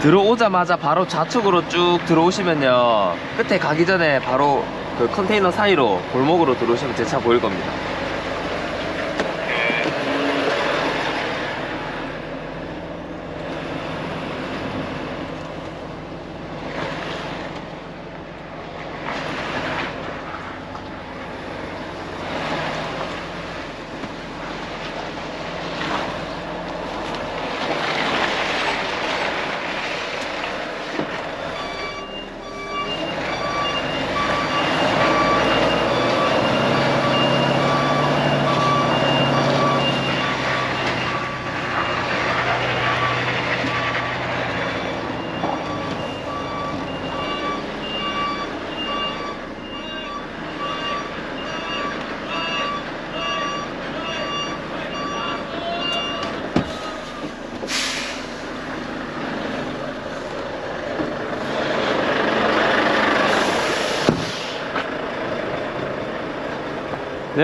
들어오자마자 바로 좌측으로 쭉 들어오시면요. 끝에 가기 전에 바로 그 컨테이너 사이로 골목으로 들어오시면 제 차 보일 겁니다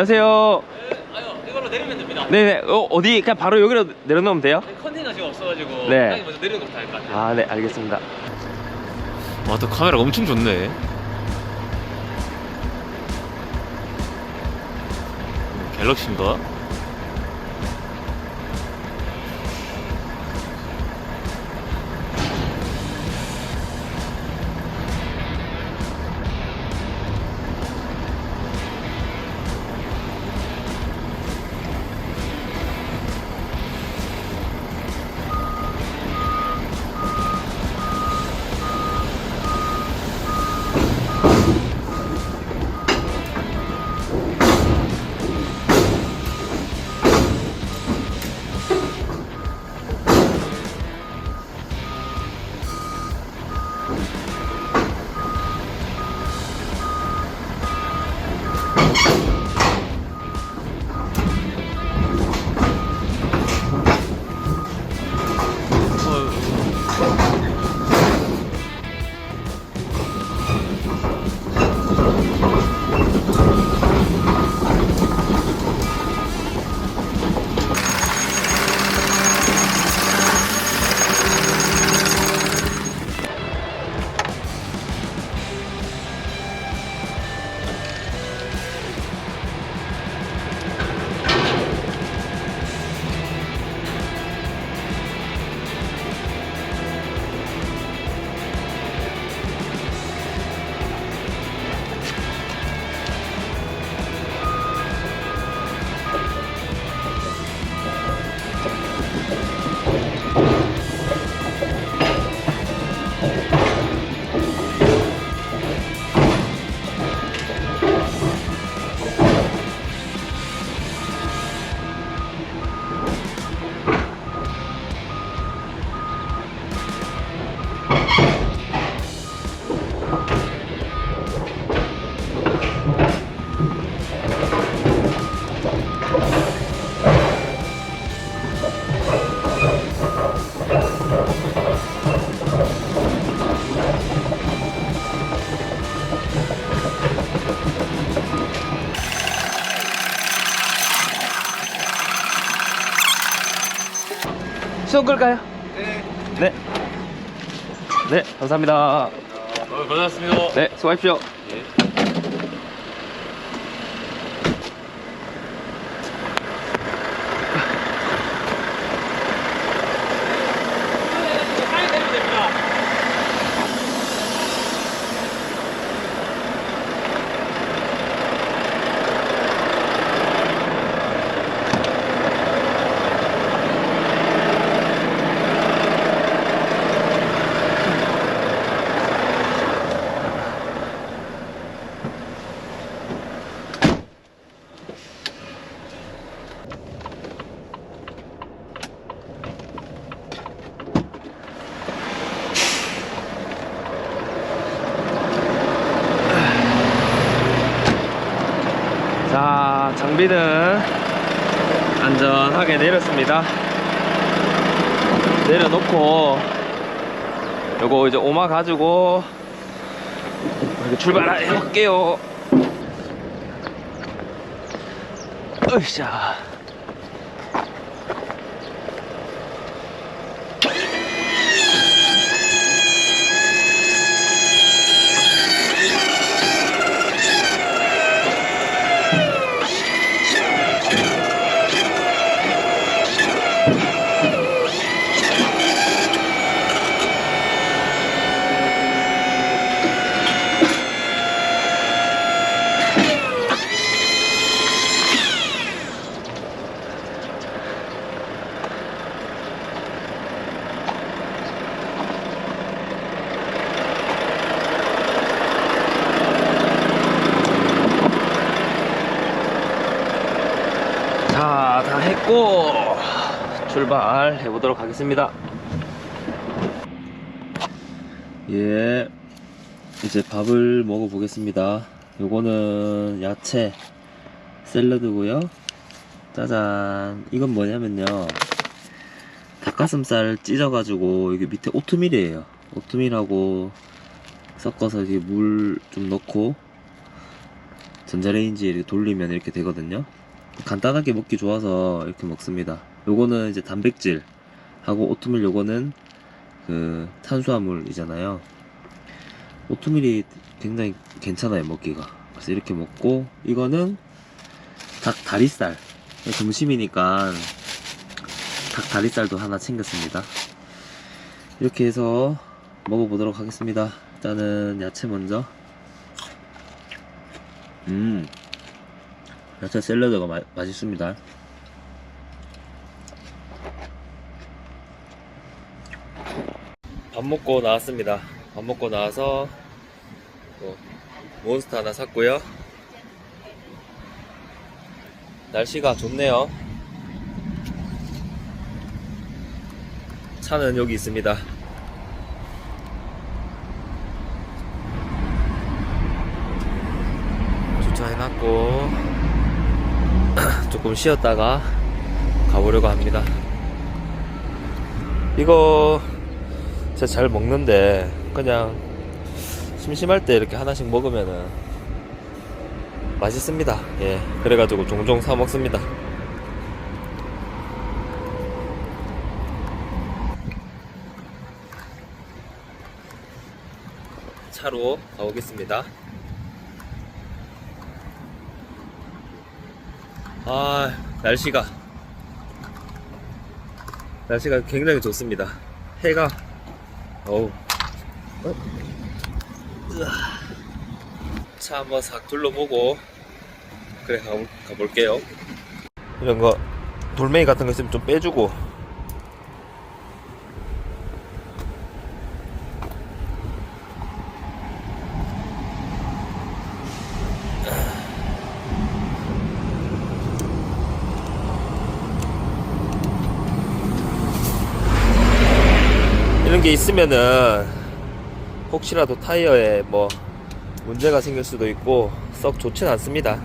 안녕하세요 아유 이걸로 내리면 됩니다. 네네 어, 어디 그냥 바로 여기로 내려놓으면 돼요? 컨테이너 지금 없어가지고 네. 형이 먼저 내리는 것부터 할것 같아요. 아 네 알겠습니다 와 또 카메라가 엄청 좋네. 갤럭시인가? 시동 끌까요? 네. 네, 감사합니다. 어, 고생하셨습니다. 네, 수고하십시오. 장비는 안전하게 내렸습니다. 내려놓고 요거 이제 오마 가지고 볼게요. 으쌰. 먹고 출발해 보도록 하겠습니다. 예, 이제 밥을 먹어 보겠습니다. 요거는 야채 샐러드고요. 짜잔. 이건 뭐냐면요. 닭가슴살 찢어가지고 여기 밑에 오트밀이에요. 오트밀하고 섞어서 이게 물 좀 넣고 전자레인지에 이렇게 돌리면 이렇게 되거든요. 간단하게 먹기 좋아서 이렇게 먹습니다. 요거는 이제 단백질 하고 오트밀 요거는 그 탄수화물이잖아요. 오트밀이 굉장히 괜찮아요 먹기가. 그래서 이렇게 먹고 이거는 닭 다리살 점심이니까 닭 다리살도 하나 챙겼습니다. 이렇게 해서 먹어보도록 하겠습니다. 일단은 야채 먼저. 음, 야채 샐러드가 마- 맛있습니다. 밥 먹고 나왔습니다. 밥 먹고 나와서 또 몬스터 하나 샀고요. 날씨가 좋네요. 차는 여기 있습니다. 주차해놨고 조금 쉬었다가 가보려고 합니다. 이거 제가 잘 먹는데 그냥 심심할 때 이렇게 하나씩 먹으면은 맛있습니다. 예, 그래가지고 종종 사 먹습니다. 차로 가보겠습니다. 아, 날씨가 날씨가 굉장히 좋습니다. 해가 어우 어? 차 한번 싹 둘러보고 그래 가볼, 가볼게요. 이런 거 돌멩이 같은 거 있으면 좀 빼주고 게 있으면은 혹시라도 타이어에 뭐 문제가 생길 수도 있고 썩 좋진 않습니다.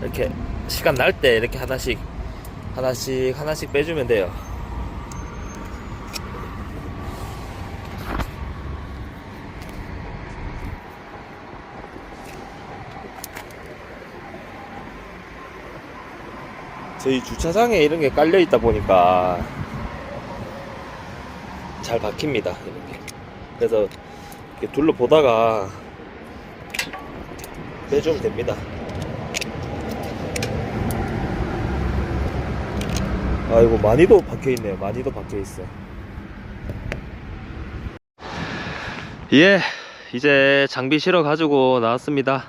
이렇게 시간 날 때 이렇게 하나씩 하나씩 하나씩 빼주면 돼요. 저희 주차장에 이런 게 깔려 있다 보니까 잘 박힙니다. 이렇게. 그래서 이렇게 둘러 보다가 빼주면 됩니다. 아이고 많이도 박혀 있네요. 많이도 박혀 있어. 예, 이제 장비 실어 가지고 나왔습니다.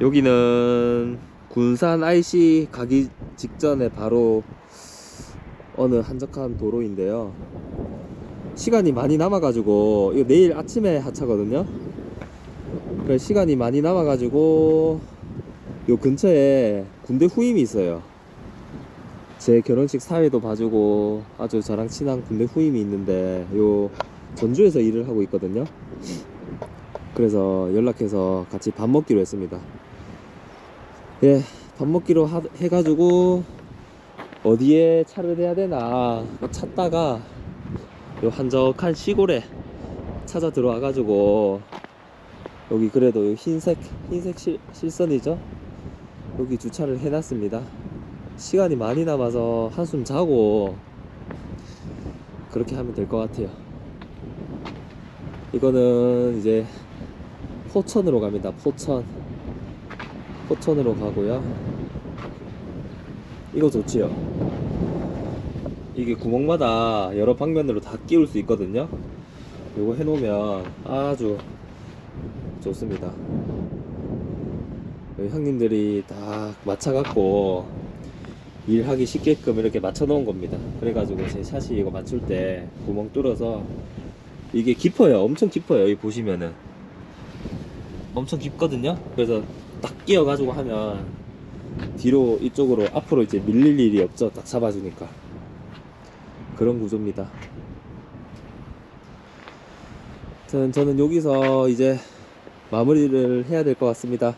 여기는 군산 IC 가기 직전에 바로 어느 한적한 도로인데요. 시간이 많이 남아가지고 이거 내일 아침에 하차거든요. 그 시간이 많이 남아가지고 요 근처에 군대 후임이 있어요. 제 결혼식 사회도 봐주고 아주 저랑 친한 군대 후임이 있는데 요 전주에서 일을 하고 있거든요. 그래서 연락해서 같이 밥 먹기로 했습니다. 예, 밥 먹기로 하- 해가지고 어디에 차를 대야 되나 찾다가 요 한적한 시골에 찾아 들어와 가지고 여기 그래도 요 흰색 흰색 실, 실선이죠? 여기 주차를 해놨습니다. 시간이 많이 남아서 한숨 자고 그렇게 하면 될 것 같아요. 이거는 이제 포천으로 갑니다. 포천. 포천으로 가고요. 이거 좋지요 이게 구멍마다 여러 방면으로 다 끼울 수 있거든요. 요거 해놓으면 아주 좋습니다. 형님들이 다 맞춰갖고 일하기 쉽게끔 이렇게 맞춰 놓은 겁니다. 그래가지고 제 샷이 이거 맞출 때 구멍 뚫어서 이게 깊어요. 엄청 깊어요. 여기 보시면은. 엄청 깊거든요. 그래서 딱 끼워가지고 하면 뒤로 이쪽으로 앞으로 이제 밀릴 일이 없죠. 딱 잡아주니까. 그런 구조입니다. 저는, 여기서 이제 마무리를 해야 될 것 같습니다.